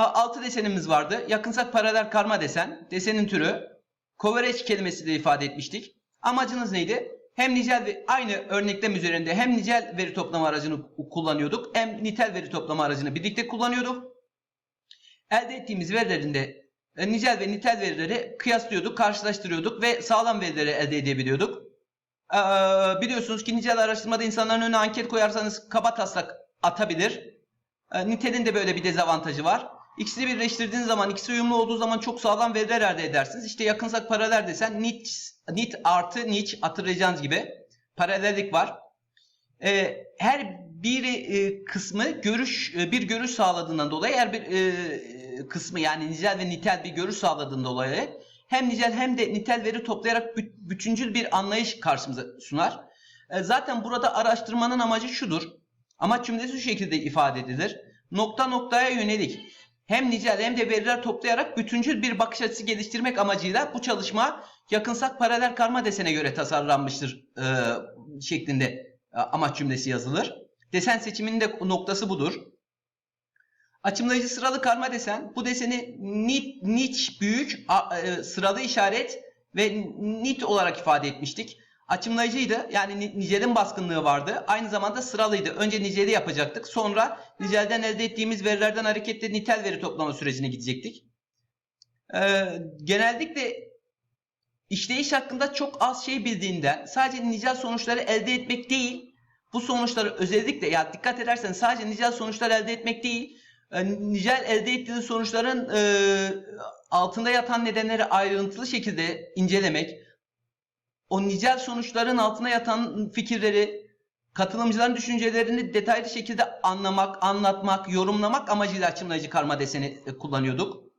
A- Altı desenimiz vardı. Yakınsak paralel karma desen. Desenin türü. Coverage kelimesiyle ifade etmiştik. Amacınız neydi? Hem nicel ve aynı örneklem üzerinde hem nicel veri toplama aracını kullanıyorduk hem nitel veri toplama aracını birlikte kullanıyorduk. Elde ettiğimiz verilerinde e, nicel ve nitel verileri kıyaslıyorduk, karşılaştırıyorduk ve sağlam verileri elde edebiliyorduk. Ee, biliyorsunuz ki nicel araştırmada insanların önüne anket koyarsanız kaba taslak atabilir. Ee, nitelin de böyle bir dezavantajı var. İkisini birleştirdiğiniz zaman, ikisi uyumlu olduğu zaman çok sağlam veriler elde edersiniz. İşte yakınsak paralel desen nit, nit artı niç hatırlayacağınız gibi paralellik var. Ee, her bir e, kısmı görüş e, bir görüş sağladığından dolayı her bir e, kısmı yani nicel ve nitel bir görüş sağladığından dolayı hem nicel hem de nitel veri toplayarak büt- bütüncül bir anlayış karşımıza sunar. E, zaten burada araştırmanın amacı şudur. Amaç cümlesi şu şekilde ifade edilir. Nokta noktaya yönelik hem nicel hem de veriler toplayarak bütüncül bir bakış açısı geliştirmek amacıyla bu çalışma yakınsak paralel karma desene göre tasarlanmıştır e, şeklinde e, amaç cümlesi yazılır. Desen seçiminin de noktası budur. Açımlayıcı sıralı karma desen bu deseni nit, niç büyük a- e, sıralı işaret ve nit olarak ifade etmiştik. Açımlayıcıydı yani ni- nicelin baskınlığı vardı. Aynı zamanda sıralıydı. Önce niceli yapacaktık. Sonra nicelden elde ettiğimiz verilerden hareketle nitel veri toplama sürecine gidecektik. Ee, genellikle işleyiş hakkında çok az şey bildiğinden sadece nicel sonuçları elde etmek değil, bu sonuçları özellikle ya dikkat edersen sadece nicel sonuçlar elde etmek değil, e, nicel elde ettiği sonuçların e, altında yatan nedenleri ayrıntılı şekilde incelemek, o nicel sonuçların altına yatan fikirleri, katılımcıların düşüncelerini detaylı şekilde anlamak, anlatmak, yorumlamak amacıyla açımlayıcı karma deseni e, kullanıyorduk.